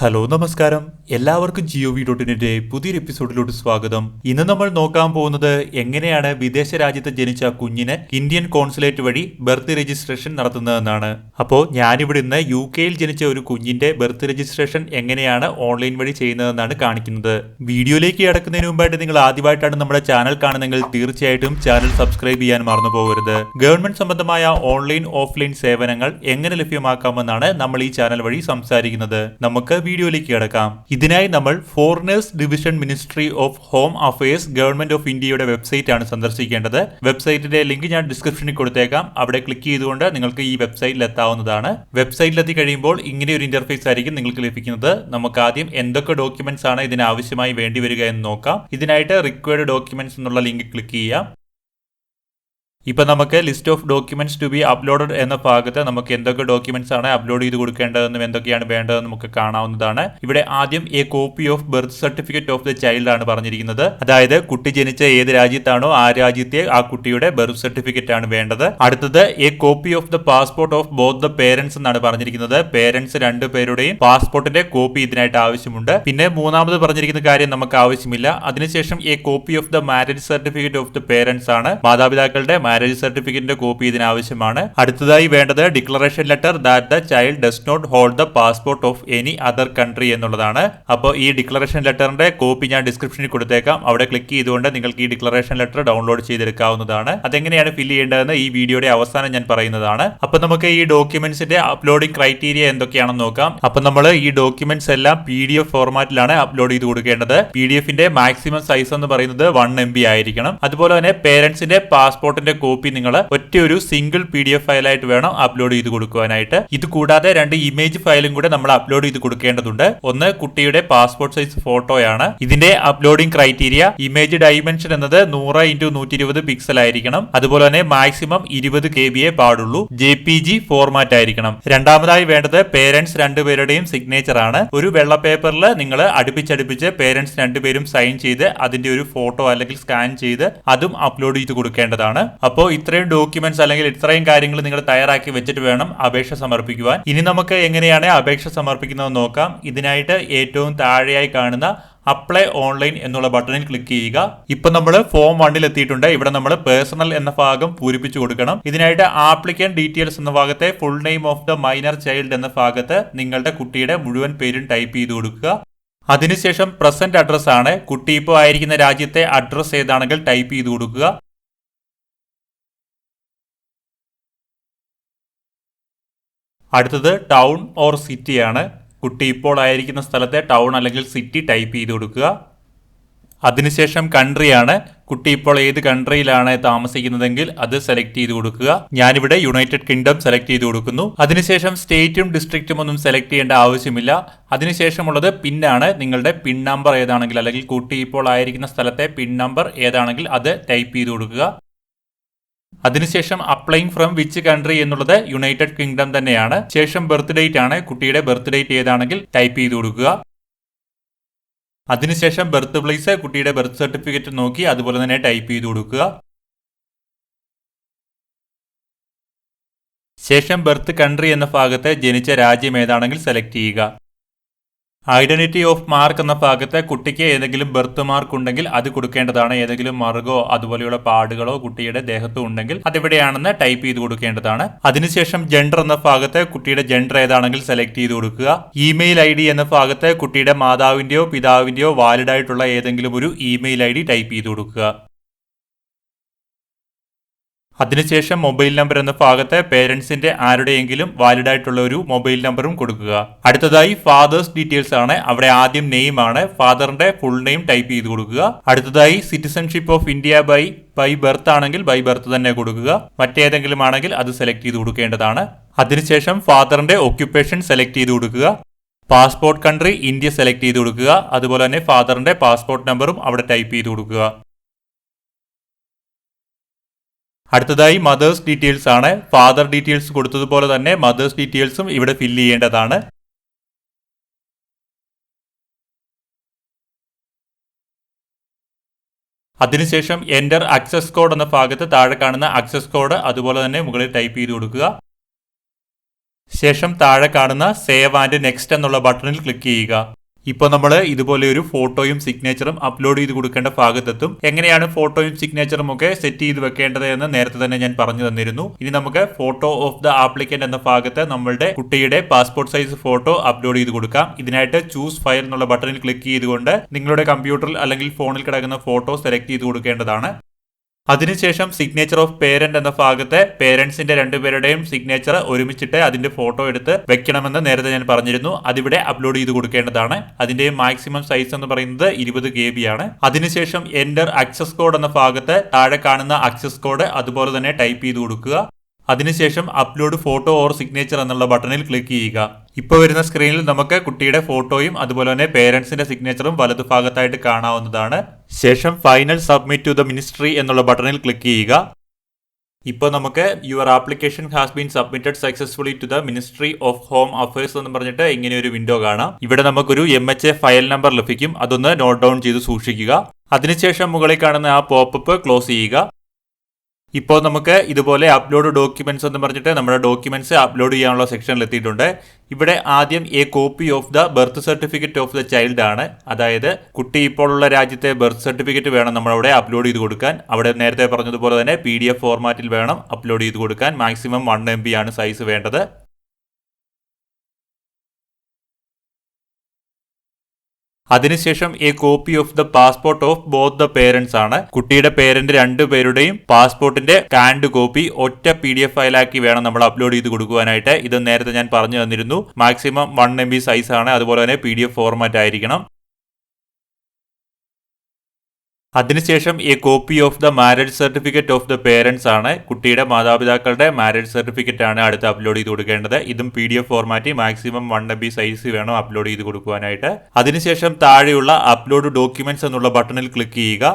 Hello നമസ്കാരം. എല്ലാവർക്കും Jio V dot നെറ്റിന്റെ പുതിയൊരു എപ്പിസോഡിലോട്ട് സ്വാഗതം. ഇന്ന് നമ്മൾ നോക്കാൻ പോകുന്നത് എങ്ങനെയാണ് വിദേശ രാജ്യത്ത് ജനിച്ച കുഞ്ഞിന് ഇന്ത്യൻ കോൺസുലേറ്റ് വഴി ബർത്ത് രജിസ്ട്രേഷൻ നടത്തുന്നതെന്നാണ്. അപ്പോൾ ഞാനിവിടെ ഇന്ന് യു കെയിൽ ജനിച്ച ഒരു കുഞ്ഞിന്റെ ബർത്ത് രജിസ്ട്രേഷൻ എങ്ങനെയാണ് ഓൺലൈൻ വഴി ചെയ്യുന്നതെന്നാണ് കാണിക്കുന്നത്. വീഡിയോയിലേക്ക് കിടക്കുന്നതിന് മുമ്പായിട്ട് നിങ്ങൾ ആദ്യമായിട്ടാണ് നമ്മുടെ ചാനൽ കാണുന്നെങ്കിൽ തീർച്ചയായിട്ടും ചാനൽ സബ്സ്ക്രൈബ് ചെയ്യാൻ മറന്നു പോകരുത്. ഗവൺമെന്റ് സംബന്ധമായ ഓൺലൈൻ ഓഫ്ലൈൻ സേവനങ്ങൾ എങ്ങനെ ലഭ്യമാക്കാമെന്നാണ് നമ്മൾ ഈ ചാനൽ വഴി സംസാരിക്കുന്നത്. നമുക്ക് വീഡിയോയിലേക്ക് കിടക്കാം. ഇതിനായി നമ്മൾ foreigners division ministry of home affairs government of ഇന്ത്യയുടെ വെബ്സൈറ്റ് ആണ് സന്ദർശിക്കേണ്ടത്. വെബ്സൈറ്റിന്റെ ലിങ്ക് ഞാൻ ഡിസ്ക്രിപ്ഷനിൽ കൊടുത്തേക്കാം. അവിടെ ക്ലിക്ക് ചെയ്തുകൊണ്ട് നിങ്ങൾക്ക് ഈ വെബ്സൈറ്റിൽ എത്താവുന്നതാണ്. വെബ്സൈറ്റിലെത്തി കഴിയുമ്പോൾ ഇങ്ങനെ ഒരു ഇന്റർഫേസ് ആയിരിക്കും നിങ്ങൾക്ക് ലഭിക്കുന്നത്. നമുക്ക് ആദ്യം എന്തൊക്കെ ഡോക്യുമെന്റ്സ് ആണ് ഇതിന് ആവശ്യമായി വേണ്ടി വരിക എന്ന് നോക്കാം. ഇതിനായിട്ട് റിക്വയർഡ് ഡോക്യുമെന്റ്സ് എന്നുള്ള ലിങ്ക് ക്ലിക്ക് ചെയ്യാം. ഇപ്പൊ നമുക്ക് list of documents to be uploaded എന്ന ഭാഗത്ത് നമുക്ക് എന്തൊക്കെ ഡോക്യുമെന്റ്സ് ആണ് അപ്ലോഡ് ചെയ്ത് കൊടുക്കേണ്ടതെന്നും എന്തൊക്കെയാണ് വേണ്ടതെന്നും നമുക്ക് കാണാവുന്നതാണ്. ഇവിടെ ആദ്യം a copy of birth certificate of the child ആണ് പറഞ്ഞിരിക്കുന്നത്. അതായത് കുട്ടി ജനിച്ച ഏത് രാജ്യത്താണോ ആ രാജ്യത്തെ ആ കുട്ടിയുടെ ബർത്ത് സർട്ടിഫിക്കറ്റ് ആണ് വേണ്ടത്. അടുത്തത് a copy of the passport of both the parents എന്നാണ് പറഞ്ഞിരിക്കുന്നത്. പേരൻസ് രണ്ടുപേരുടെയും പാസ്പോർട്ടിന്റെ കോപ്പി ഇതിനായിട്ട് ആവശ്യമുണ്ട്. പിന്നെ മൂന്നാമത് പറഞ്ഞിരിക്കുന്ന കാര്യം നമുക്ക് ആവശ്യമില്ല. അതിനുശേഷം a copy of the marriage certificate of the parents ആണ്. മാതാപിതാക്കളുടെ മാരേജ് സർട്ടിഫിക്കറ്റിന്റെ കോപ്പി ഇതിനാവശ്യമാണ്. അടുത്തതായി വേണ്ടത് declaration letter that the child does not hold the passport of any other country എന്നുള്ളതാണ്. അപ്പോൾ ഈ ഡിക്ലറേഷൻ ലെറ്ററിന്റെ കോപ്പി ഞാൻ ഡിസ്ക്രിപ്ഷനിൽ കൊടുത്തേക്കാം. അവിടെ ക്ലിക്ക് ചെയ്തുകൊണ്ട് നിങ്ങൾക്ക് ഈ ഡിക്ലറേഷൻ ലെറ്റർ ഡൗൺലോഡ് ചെയ്തെടുക്കാവുന്നതാണ്. അതെങ്ങനെയാണ് ഫില്ല് ചെയ്യേണ്ടതെന്ന് ഈ വീഡിയോയുടെ അവസാനം ഞാൻ പറയുന്നതാണ്. അപ്പൊ നമുക്ക് ഈ ഡോക്യുമെന്റ്സിന്റെ അപ്ലോഡിംഗ് ക്രൈറ്റീരിയ എന്തൊക്കെയാണെന്ന് നോക്കാം. അപ്പൊ നമ്മൾ ഈ ഡോക്യുമെന്റ്സ് എല്ലാം പി ഡി എഫ് ഫോർമാറ്റിലാണ് അപ്ലോഡ് ചെയ്ത് കൊടുക്കേണ്ടത്. പി ഡി എഫിന്റെ മാക്സിമം സൈസ് എന്ന് പറയുന്നത് വൺ എം ബി ആയിരിക്കണം. അതുപോലെ തന്നെ പേരൻസിന്റെ പാസ്പോർട്ടിന്റെ കോപ്പി നിങ്ങൾ ഒറ്റ ഒരു സിംഗിൾ പി ഡി എഫ് ഫയലായിട്ട് വേണം അപ്ലോഡ് ചെയ്ത് കൊടുക്കുവാനായിട്ട്. ഇത് കൂടാതെ രണ്ട് ഇമേജ് ഫയലും കൂടെ നമ്മൾ അപ്ലോഡ് ചെയ്ത് കൊടുക്കേണ്ടതുണ്ട്. ഒന്ന് കുട്ടിയുടെ പാസ്പോർട്ട് സൈസ് ഫോട്ടോയാണ്. ഇതിന്റെ അപ്ലോഡിംഗ് ക്രൈറ്റീരിയ ഇമേജ് ഡൈമെൻഷൻ എന്നത് നൂറ് ഇന്റു നൂറ്റി ഇരുപത് പിക്സൽ ആയിരിക്കണം. അതുപോലെ തന്നെ മാക്സിമം ഇരുപത് കെ ബിയെ പാടുള്ളൂ. ജെ പി ജി ഫോർമാറ്റ് ആയിരിക്കണം. രണ്ടാമതായി വേണ്ടത് പേരൻസ് രണ്ടുപേരുടെയും സിഗ്നേച്ചർ ആണ്. ഒരു വെള്ള പേപ്പറിൽ നിങ്ങൾ അടുപ്പിച്ചടുപ്പിച്ച് പേരൻസ് രണ്ടുപേരും സൈൻ ചെയ്ത് അതിന്റെ ഒരു ഫോട്ടോ അല്ലെങ്കിൽ സ്കാൻ ചെയ്ത് അതും അപ്ലോഡ് ചെയ്ത് കൊടുക്കേണ്ടതാണ്. അപ്പോൾ ഇത്രയും ഡോക്യുമെന്റ്സ് അല്ലെങ്കിൽ ഇത്രയും കാര്യങ്ങൾ നിങ്ങൾ തയ്യാറാക്കി വെച്ചിട്ട് വേണം അപേക്ഷ സമർപ്പിക്കുവാൻ. ഇനി നമുക്ക് എങ്ങനെയാണ് അപേക്ഷ സമർപ്പിക്കുന്നത് നോക്കാം. ഇതിനായിട്ട് ഏറ്റവും താഴെയായി കാണുന്ന അപ്ലൈ ഓൺലൈൻ എന്നുള്ള ബട്ടണിൽ ക്ലിക്ക് ചെയ്യുക. ഇപ്പൊ നമ്മൾ ഫോം വണ്ണിൽ എത്തിയിട്ടുണ്ട്. ഇവിടെ നമ്മൾ പേഴ്സണൽ എന്ന ഭാഗം പൂരിപ്പിച്ചു കൊടുക്കണം. ഇതിനായിട്ട് ആപ്ലിക്കൻ ഡീറ്റെയിൽസ് എന്ന ഭാഗത്തെ full name of the minor child എന്ന ഭാഗത്ത് നിങ്ങളുടെ കുട്ടിയുടെ മുഴുവൻ പേരും ടൈപ്പ് ചെയ്ത് കൊടുക്കുക. അതിനുശേഷം പ്രസന്റ് അഡ്രസ്സാണ് കുട്ടി ഇപ്പോൾ ആയിരിക്കുന്ന രാജ്യത്തെ അഡ്രസ്സ് ഏതാണെങ്കിൽ ടൈപ്പ് ചെയ്ത് കൊടുക്കുക. അടുത്തത് ടൗൺ ഓർ സിറ്റിയാണ്. കുട്ടി ഇപ്പോൾ ആയിരിക്കുന്ന സ്ഥലത്തെ ടൗൺ അല്ലെങ്കിൽ സിറ്റി ടൈപ്പ് ചെയ്ത് കൊടുക്കുക. അതിനുശേഷം കൺട്രിയാണ്. കുട്ടി ഇപ്പോൾ ഏത് കൺട്രിയിലാണ് താമസിക്കുന്നതെങ്കിൽ അത് സെലക്ട് ചെയ്ത് കൊടുക്കുക. ഞാനിവിടെ യുണൈറ്റഡ് കിങ്ഡം സെലക്ട് ചെയ്ത് കൊടുക്കുന്നു. അതിനുശേഷം സ്റ്റേറ്റും ഡിസ്ട്രിക്റ്റും ഒന്നും സെലക്ട് ചെയ്യേണ്ട ആവശ്യമില്ല. അതിനുശേഷമുള്ളത് പിന്നാണ്. നിങ്ങളുടെ പിൻ നമ്പർ ഏതാണെങ്കിൽ അല്ലെങ്കിൽ കുട്ടി ഇപ്പോൾ ആയിരിക്കുന്ന സ്ഥലത്തെ പിൻ നമ്പർ ഏതാണെങ്കിൽ അത് ടൈപ്പ് ചെയ്ത് കൊടുക്കുക. അതിനുശേഷം അപ്ലൈങ് ഫ്രം വിച്ച് കൺട്രി എന്നുള്ളത് യുണൈറ്റഡ് കിങ്ഡം തന്നെയാണ്. ശേഷം ബർത്ത് ഡേറ്റ് ആണ്. കുട്ടിയുടെ ബർത്ത് ഡേറ്റ് ഏതാണെങ്കിൽ ടൈപ്പ് ചെയ്ത് കൊടുക്കുക. അതിനുശേഷം ബർത്ത് പ്ലേസ് കുട്ടിയുടെ ബർത്ത് സർട്ടിഫിക്കറ്റ് നോക്കി അതുപോലെ തന്നെ ടൈപ്പ് ചെയ്ത് കൊടുക്കുക. ശേഷം ബർത്ത് കൺട്രി എന്ന ഭാഗത്ത് ജനിച്ച രാജ്യം ഏതാണെങ്കിൽ സെലക്ട് ചെയ്യുക. ഐഡന്റിറ്റി ഓഫ് മാർക്ക് എന്ന ഭാഗത്ത് കുട്ടിക്ക് ഏതെങ്കിലും ബർത്ത് മാർക്ക് ഉണ്ടെങ്കിൽ അത് കൊടുക്കേണ്ടതാണ്. ഏതെങ്കിലും മറുകോ അതുപോലെയുള്ള പാടുകളോ കുട്ടിയുടെ ദേഹത്തോ ഉണ്ടെങ്കിൽ അതെവിടെയാണെന്ന് ടൈപ്പ് ചെയ്ത് കൊടുക്കേണ്ടതാണ്. അതിനുശേഷം ജെൻഡർ എന്ന ഭാഗത്ത് കുട്ടിയുടെ ജെൻഡർ ഏതാണെങ്കിൽ സെലക്ട് ചെയ്ത് കൊടുക്കുക. ഇമെയിൽ ഐ ഡി എന്ന ഭാഗത്ത് കുട്ടിയുടെ മാതാവിന്റെയോ പിതാവിന്റെയോ വാലിഡ് ആയിട്ടുള്ള ഏതെങ്കിലും ഒരു ഇമെയിൽ ഐ ഡി ടൈപ്പ് ചെയ്ത് കൊടുക്കുക. അതിനുശേഷം മൊബൈൽ നമ്പർ എന്ന ഭാഗത്ത് പേരൻസിന്റെ ആരുടെയെങ്കിലും വാലിഡ് ആയിട്ടുള്ള ഒരു മൊബൈൽ നമ്പറും കൊടുക്കുക. അടുത്തതായി ഫാദേഴ്സ് ഡീറ്റെയിൽസ് ആണ്. അവിടെ ആദ്യം നെയിം ആണ്. ഫാദറിന്റെ ഫുൾ നെയിം ടൈപ്പ് ചെയ്ത് കൊടുക്കുക. അടുത്തതായി citizenship of India by by birth ആണെങ്കിൽ ബൈ ബർത്ത് തന്നെ കൊടുക്കുക. മറ്റേതെങ്കിലും ആണെങ്കിൽ അത് സെലക്ട് ചെയ്ത് കൊടുക്കേണ്ടതാണ്. അതിനുശേഷം ഫാദറിന്റെ ഒക്യുപ്പേഷൻ സെലക്ട് ചെയ്ത് കൊടുക്കുക. പാസ്പോർട്ട് കൺട്രി ഇന്ത്യ സെലക്ട് ചെയ്ത് കൊടുക്കുക. അതുപോലെ തന്നെ ഫാദറിന്റെ പാസ്പോർട്ട് നമ്പറും അവിടെ ടൈപ്പ് ചെയ്ത് കൊടുക്കുക. അടുത്തതായി മദേഴ്സ് ഡീറ്റെയിൽസ് ആണ്. ഫാദർ ഡീറ്റെയിൽസ് കൊടുത്തതുപോലെ തന്നെ മദേഴ്സ് ഡീറ്റെയിൽസും ഇവിടെ ഫില്ല് ചെയ്യേണ്ടതാണ്. അതിനുശേഷം എന്റർ അക്സസ് കോഡ് എന്ന ഭാഗത്ത് താഴെ കാണുന്ന അക്സസ് കോഡ് അതുപോലെ തന്നെ മുകളിൽ ടൈപ്പ് ചെയ്ത് കൊടുക്കുക. ശേഷം താഴെ കാണുന്ന സേവ് ആൻഡ് നെക്സ്റ്റ് എന്നുള്ള ബട്ടണിൽ ക്ലിക്ക് ചെയ്യുക. ഇപ്പോൾ നമ്മൾ ഇതുപോലെ ഒരു ഫോട്ടോയും സിഗ്നേച്ചറും അപ്ലോഡ് ചെയ്ത് കൊടുക്കേണ്ട ഭാഗത്തെത്തും. എങ്ങനെയാണ് ഫോട്ടോയും സിഗ്നേച്ചറും ഒക്കെ സെറ്റ് ചെയ്ത് വെക്കേണ്ടത് എന്ന് നേരത്തെ തന്നെ ഞാൻ പറഞ്ഞു തന്നിരുന്നു. ഇനി നമുക്ക് ഫോട്ടോ ഓഫ് ദ ആപ്ലിക്കന്റ് എന്ന ഭാഗത്ത് നമ്മളുടെ കുട്ടിയുടെ പാസ്പോർട്ട് സൈസ് ഫോട്ടോ അപ്ലോഡ് ചെയ്ത് കൊടുക്കാം. ഇതിനായിട്ട് ചൂസ് ഫയൽ എന്നുള്ള ബട്ടണിൽ ക്ലിക്ക് ചെയ്തുകൊണ്ട് നിങ്ങളുടെ കമ്പ്യൂട്ടറിൽ അല്ലെങ്കിൽ ഫോണിൽ കിടക്കുന്ന ഫോട്ടോ സെലക്ട് ചെയ്ത് കൊടുക്കേണ്ടതാണ്. അതിനുശേഷം സിഗ്നേച്ചർ ഓഫ് പേരന്റ് എന്ന ഭാഗത്തെ പേരൻസിന്റെ രണ്ടുപേരുടെയും സിഗ്നേച്ചർ ഒരുമിച്ചിട്ട് അതിന്റെ ഫോട്ടോ എടുത്ത് വെക്കണമെന്ന് നേരത്തെ ഞാൻ പറഞ്ഞിരുന്നു. അതിവിടെ അപ്ലോഡ് ചെയ്ത് കൊടുക്കേണ്ടതാണ്. അതിന്റെ മാക്സിമം സൈസ് എന്ന് പറയുന്നത് ഇരുപത് കെ ബി ആണ്. അതിനുശേഷം എന്റർ അക്സസ് കോഡ് എന്ന ഭാഗത്ത് താഴെ കാണുന്ന അക്സസ് കോഡ് അതുപോലെ തന്നെ ടൈപ്പ് ചെയ്ത് കൊടുക്കുക. അതിനുശേഷം അപ്ലോഡ് ഫോട്ടോ ഓർ സിഗ്നേച്ചർ എന്നുള്ള ബട്ടണിൽ ക്ലിക്ക് ചെയ്യുക. ഇപ്പോൾ വരുന്ന സ്ക്രീനിൽ നമുക്ക് കുട്ടിയുടെ ഫോട്ടോയും അതുപോലെ തന്നെ പേരൻസിന്റെ സിഗ്നേച്ചറും വലതുഭാഗത്തായിട്ട് കാണാവുന്നതാണ്. ശേഷം final submit to the ministry എന്നുള്ള ബട്ടണിൽ ക്ലിക്ക് ചെയ്യുക. ഇപ്പോൾ നമുക്ക് your application has been submitted successfully to the ministry of home affairs എന്ന് പറഞ്ഞിട്ട് ഇങ്ങനെ ഒരു വിൻഡോ കാണാം. ഇവിടെ നമുക്കൊരു M H A file number ലഭിക്കും. അതൊന്ന് നോട്ട് ഡൗൺ ചെയ്ത് സൂക്ഷിക്കുക. അതിനുശേഷം മുകളിൽ കാണുന്ന ആ പോപ്പപ്പ് ക്ലോസ് ചെയ്യുക. ഇപ്പോൾ നമുക്ക് ഇതുപോലെ അപ്ലോഡ് ഡോക്യുമെന്റ്സ് എന്ന് പറഞ്ഞിട്ട് നമ്മുടെ ഡോക്യുമെന്റ്സ് അപ്ലോഡ് ചെയ്യാനുള്ള സെക്ഷനിൽ എത്തിയിട്ടുണ്ട്. ഇവിടെ ആദ്യം a copy of the birth certificate of the child ആണ്. അതായത് കുട്ടി ഇപ്പോൾ ഉള്ള രാജ്യത്തെ ബർത്ത് സർട്ടിഫിക്കറ്റ് വേണം നമ്മളവിടെ അപ്ലോഡ് ചെയ്ത് കൊടുക്കാൻ. അവിടെ നേരത്തെ പറഞ്ഞതുപോലെ തന്നെ പി ഫോർമാറ്റിൽ വേണം അപ്ലോഡ് ചെയ്ത് കൊടുക്കാൻ. മാക്സിമം വൺ എം ആണ് സൈസ് വേണ്ടത്. അതിനുശേഷം a copy of the passport of both the parents ആണ്. കുട്ടിയുടെ പേരന്റ് രണ്ടുപേരുടെയും പാസ്പോർട്ടിന്റെ കാൻഡ് കോപ്പി ഒറ്റ പി ഡി എഫ് ഫയലാക്കി വേണം നമ്മൾ അപ്ലോഡ് ചെയ്ത് കൊടുക്കുവാനായിട്ട്. ഇത് നേരത്തെ ഞാൻ പറഞ്ഞു തന്നിരുന്നു. Maximum one M B size ആണ്. അതുപോലെ തന്നെ പി ഡി എഫ് ഫോർമാറ്റ് ആയിരിക്കണം. അതിനുശേഷം ഈ copy of the marriage certificate of the parents ആണ് കുട്ടിയുടെ മാതാപിതാക്കളുടെ മാരേജ് സർട്ടിഫിക്കറ്റ് ആണ് അടുത്ത് അപ്ലോഡ് ചെയ്ത് കൊടുക്കേണ്ടത്. ഇതും P D F format maximum one M B size വേണം അപ്ലോഡ് ചെയ്ത് കൊടുക്കുവാനായിട്ട്. അതിനുശേഷം താഴെയുള്ള അപ്ലോഡ് ഡോക്യുമെന്റ്സ് എന്നുള്ള ബട്ടണിൽ ക്ലിക്ക് ചെയ്യുക.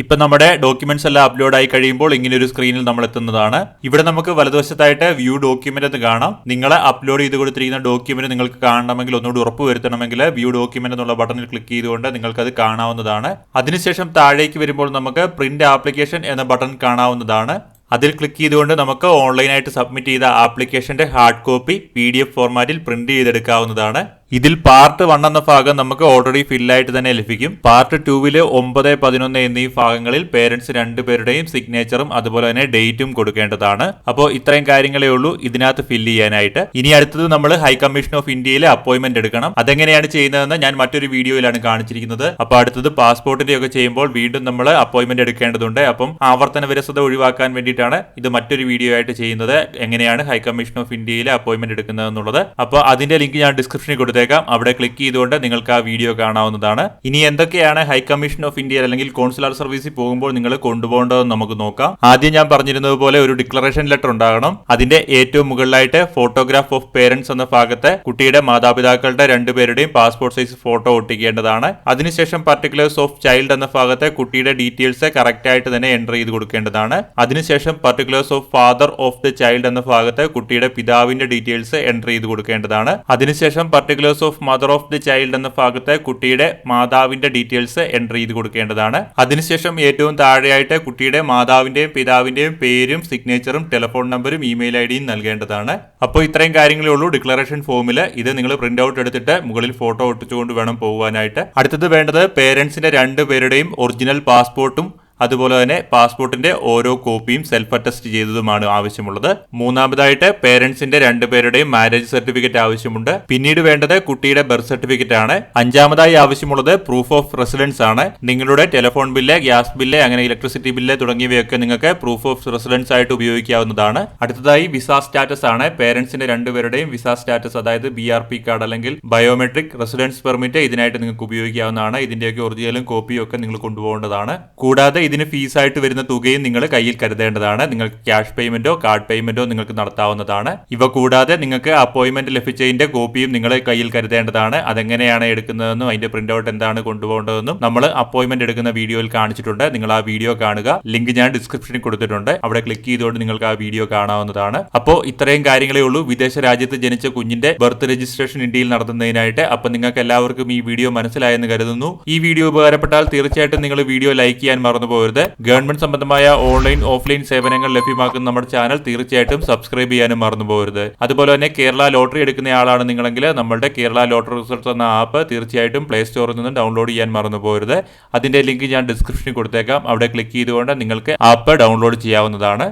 ഇപ്പൊ നമ്മുടെ ഡോക്യുമെന്റ്സ് എല്ലാം അപ്ലോഡ് ആയി കഴിയുമ്പോൾ ഇങ്ങനെ ഒരു സ്ക്രീനിൽ നമ്മൾ എത്തുന്നതാണ്. ഇവിടെ നമുക്ക് വലതുവശത്തായിട്ട് വ്യൂ ഡോക്യുമെന്റ് എന്ന് കാണാം. നിങ്ങൾ അപ്ലോഡ് ചെയ്ത് കൊടുത്തിരിക്കുന്ന ഡോക്യുമെന്റ് നിങ്ങൾക്ക് കാണണമെങ്കിൽ ഒന്നുകൂടി ഉറപ്പ് വരുത്തണമെങ്കിൽ വ്യൂ ഡോക്യുമെന്റ് എന്നുള്ള ബട്ടണിൽ ക്ലിക്ക് ചെയ്തുകൊണ്ട് നിങ്ങൾക്ക് അത് കാണാവുന്നതാണ്. അതിനുശേഷം താഴേക്ക് വരുമ്പോൾ നമുക്ക് പ്രിന്റ് ആപ്ലിക്കേഷൻ എന്ന ബട്ടൺ കാണാവുന്നതാണ്. അതിൽ ക്ലിക്ക് ചെയ്തുകൊണ്ട് നമുക്ക് ഓൺലൈനായിട്ട് സബ്മിറ്റ് ചെയ്ത ആപ്ലിക്കേഷന്റെ hard copy P D F ഫോർമാറ്റിൽ പ്രിന്റ് ചെയ്തെടുക്കാവുന്നതാണ്. ഇതിൽ പാർട്ട് വൺ എന്ന ഭാഗം നമുക്ക് ഓൾറെഡി ഫില്ലായിട്ട് തന്നെ ലഭിക്കും. പാർട്ട് ടൂവിൽ ഒമ്പത് പതിനൊന്ന് എന്നീ ഭാഗങ്ങളിൽ പേരൻസ് രണ്ടുപേരുടെയും സിഗ്നേച്ചറും അതുപോലെ തന്നെ ഡേറ്റും കൊടുക്കേണ്ടതാണ്. അപ്പോൾ ഇത്രയും കാര്യങ്ങളേ ഉള്ളൂ ഇതിനകത്ത് ഫില്ല് ചെയ്യാനായിട്ട്. ഇനി അടുത്തത് നമ്മൾ ഹൈ കമ്മീഷൻ ഓഫ് ഇന്ത്യയിലെ അപ്പോയിന്റ്മെന്റ് എടുക്കണം. അതെങ്ങനെയാണ് ചെയ്യുന്നതെന്ന് ഞാൻ മറ്റൊരു വീഡിയോയിലാണ് കാണിച്ചിരിക്കുന്നത്. അപ്പോൾ അടുത്തത് പാസ്പോർട്ടിന്റെ ഒക്കെ ചെയ്യുമ്പോൾ വീണ്ടും നമ്മൾ അപ്പോയിന്റ്മെന്റ് എടുക്കേണ്ടതുണ്ട്. അപ്പം ആവർത്തന വിരസത ഒഴിവാക്കാൻ വേണ്ടിയിട്ടാണ് ഇത് മറ്റൊരു വീഡിയോ ആയിട്ട് ചെയ്യുന്നത്. എങ്ങനെയാണ് ഹൈ കമ്മീഷൻ ഓഫ് ഇന്ത്യയിലെ അപ്പോയിന്റ്മെന്റ് എടുക്കുന്നത് എന്നുള്ളത് അപ്പോൾ അതിന്റെ ലിങ്ക് ഞാൻ ഡിസ്ക്രിപ്ഷനിൽ കൊടുത്തേക്കാം അവിടെ ക്ലിക്ക് ചെയ്തുകൊണ്ട് നിങ്ങൾക്ക് ആ വീഡിയോ കാണാവുന്നതാണ്. ഇനി എന്തൊക്കെയാണ് ഹൈ കമ്മീഷൻ ഓഫ് ഇന്ത്യ അല്ലെങ്കിൽ കോൺസുലാർ സർവീസിൽ പോകുമ്പോൾ നിങ്ങൾ കൊണ്ടുപോകേണ്ടതെന്ന് നമുക്ക് നോക്കാം. ആദ്യം ഞാൻ പറഞ്ഞിരുന്നത് പോലെ ഒരു ഡിക്ലറേഷൻ ലെറ്റർ ഉണ്ടാകണം. അതിന്റെ ഏറ്റവും മുകളിലായിട്ട് ഫോട്ടോഗ്രാഫ് ഓഫ് പേരൻസ് എന്ന ഭാഗത്ത് കുട്ടിയുടെ മാതാപിതാക്കളുടെ രണ്ടുപേരുടെയും പാസ്പോർട്ട് സൈസ് ഫോട്ടോ ഒട്ടിക്കേണ്ടതാണ്. അതിനുശേഷം പർട്ടിക്കുലേഴ്സ് ഓഫ് ചൈൽഡ് എന്ന ഭാഗത്ത് കുട്ടിയുടെ ഡീറ്റെയിൽസ് കറക്റ്റ് ആയിട്ട് തന്നെ എന്റർ ചെയ്ത് കൊടുക്കേണ്ടതാണ്. അതിനുശേഷം particulars of father of the child എന്ന ഭാഗത്ത് കുട്ടിയുടെ പിതാവിന്റെ ഡീറ്റെയിൽസ് എന്റർ ചെയ്ത് കൊടുക്കേണ്ടതാണ്. അതിനുശേഷം particulars of mother of the child എന്ന ഭാഗത്ത് കുട്ടിയുടെ മാതാവിന്റെ ഡീറ്റെയിൽസ് എന്റർ ചെയ്ത് കൊടുക്കേണ്ടതാണ്. അതിനുശേഷം ഏറ്റവും താഴെയായിട്ട് കുട്ടിയുടെ മാതാവിന്റെയും പിതാവിന്റെയും പേരും സിഗ്നേച്ചറും ടെലിഫോൺ നമ്പറും ഇമെയിൽ ഐ ഡിയും നൽകേണ്ടതാണ്. അപ്പോൾ ഇത്രയും കാര്യങ്ങളേ ഉള്ളൂ. ഡിക്ലറേഷൻ ഫോമിൽ ഇത് നിങ്ങൾ പ്രിന്റ് ഔട്ട് എടുത്തിട്ട് മുകളിൽ ഫോട്ടോ ഒട്ടിച്ചുകൊണ്ട് വേണം പോകാനായിട്ട് അടുത്തത് വേണ്ടത് പേരൻസിന്റെ രണ്ട് പേരുടെയും ഒറിജിനൽ പാസ്പോർട്ടും അതുപോലെ തന്നെ പാസ്പോർട്ടിന്റെ ഓരോ കോപ്പിയും സെൽഫ് അറ്റസ്റ്റ് ചെയ്തതുമാണ് ആവശ്യമുള്ളത്. മൂന്നാമതായിട്ട് പേരൻസിന്റെ രണ്ടുപേരുടെയും മാരേജ് സർട്ടിഫിക്കറ്റ് ആവശ്യമുണ്ട്. പിന്നീട് വേണ്ടത് കുട്ടിയുടെ ബർത്ത് സർട്ടിഫിക്കറ്റ് ആണ്. അഞ്ചാമതായി ആവശ്യമുള്ളത് പ്രൂഫ് ഓഫ് റെസിഡൻസ് ആണ്. നിങ്ങളുടെ ടെലിഫോൺ ബില്ല് ഗ്യാസ് ബില്ല് അങ്ങനെ ഇലക്ട്രിസിറ്റി ബില്ല് തുടങ്ങിയവയൊക്കെ നിങ്ങൾക്ക് പ്രൂഫ് ഓഫ് റെസിഡൻസ് ആയിട്ട് ഉപയോഗിക്കാവുന്നതാണ്. അടുത്തതായി വിസ സ്റ്റാറ്റസ് ആണ്. പേരൻസിന്റെ രണ്ടുപേരുടെയും വിസ സ്റ്റാറ്റസ് അതായത് ബി ആർ പി കാർഡ് അല്ലെങ്കിൽ ബയോമെട്രിക് റെസിഡൻസ് പെർമിറ്റ് ഇതിനായിട്ട് നിങ്ങൾക്ക് ഉപയോഗിക്കാവുന്നതാണ്. ഇതിന്റെയൊക്കെ ഒറിജിനലും കോപ്പിയും ഒക്കെ നിങ്ങൾ കൊണ്ടുപോകേണ്ടതാണ്. കൂടാതെ ഇതിന് ഫീസായിട്ട് വരുന്ന തുകയും നിങ്ങൾ കയ്യിൽ കരുതേണ്ടതാണ്. നിങ്ങൾക്ക് ക്യാഷ് പേയ്മെന്റോ കാർഡ് പേയ്മെന്റോ നിങ്ങൾക്ക് നടത്താവുന്നതാണ്. ഇവ കൂടാതെ നിങ്ങൾക്ക് അപ്പോയിന്റ്മെന്റ് ലഭിച്ചതിന്റെ കോപ്പിയും നിങ്ങൾ കയ്യിൽ കരുതേണ്ടതാണ്. അതെങ്ങനെയാണ് എടുക്കുന്നതെന്നും അതിന്റെ പ്രിന്റ് ഔട്ട് എന്താണ് കൊണ്ടുപോകേണ്ടതെന്നും നമ്മൾ അപ്പോയിന്റ്മെന്റ് എടുക്കുന്ന വീഡിയോയിൽ കാണിച്ചിട്ടുണ്ട്. നിങ്ങൾ ആ വീഡിയോ കാണുക. ലിങ്ക് ഞാൻ ഡിസ്ക്രിപ്ഷനിൽ കൊടുത്തിട്ടുണ്ട്. അവിടെ ക്ലിക്ക് ചെയ്തുകൊണ്ട് നിങ്ങൾക്ക് ആ വീഡിയോ കാണാവുന്നതാണ്. അപ്പോൾ ഇത്രയും കാര്യങ്ങളേ ഉള്ളൂ. വിദേശ രാജ്യത്ത് ജനിച്ച കുഞ്ഞിന്റെ ബർത്ത് രജിസ്ട്രേഷൻ ഇന്ത്യയിൽ നടത്തുന്നതിനായിട്ട്. അപ്പോൾ നിങ്ങൾക്ക് എല്ലാവർക്കും ഈ വീഡിയോ മനസ്സിലായെന്ന് കരുതുന്നു. ഈ വീഡിയോ ഉപകാരപ്പെട്ടാൽ തീർച്ചയായിട്ടും നിങ്ങൾ വീഡിയോ ലൈക്ക് ചെയ്യാൻ മറന്നു പോകരുത് ഗവൺമെന്റ് സംബന്ധമായ ഓൺലൈൻ ഓഫ്ലൈൻ സേവനങ്ങൾ ലഭ്യമാക്കുന്ന നമ്മുടെ ചാനൽ തീർച്ചയായിട്ടും സബ്സ്ക്രൈബ് ചെയ്യാനും മറന്നു പോകരുത്. അതുപോലെ തന്നെ കേരള ലോട്ടറി എടുക്കുന്ന ആളാണ് നിങ്ങളെങ്കിൽ നമ്മുടെ കേരള ലോട്ടറി റിസൾട്ട് എന്ന ആപ്പ് തീർച്ചയായിട്ടും പ്ലേ സ്റ്റോറിൽ നിന്നും ഡൗൺലോഡ് ചെയ്യാൻ മറന്നു പോകരുത്. അതിന്റെ ലിങ്ക് ഞാൻ ഡിസ്ക്രിപ്ഷനിൽ കൊടുത്തേക്കാം. അവിടെ ക്ലിക്ക് ചെയ്തുകൊണ്ട് നിങ്ങൾക്ക് ആപ്പ് ഡൗൺലോഡ് ചെയ്യാവുന്നതാണ്.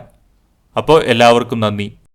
അപ്പോൾ എല്ലാവർക്കും നന്ദി.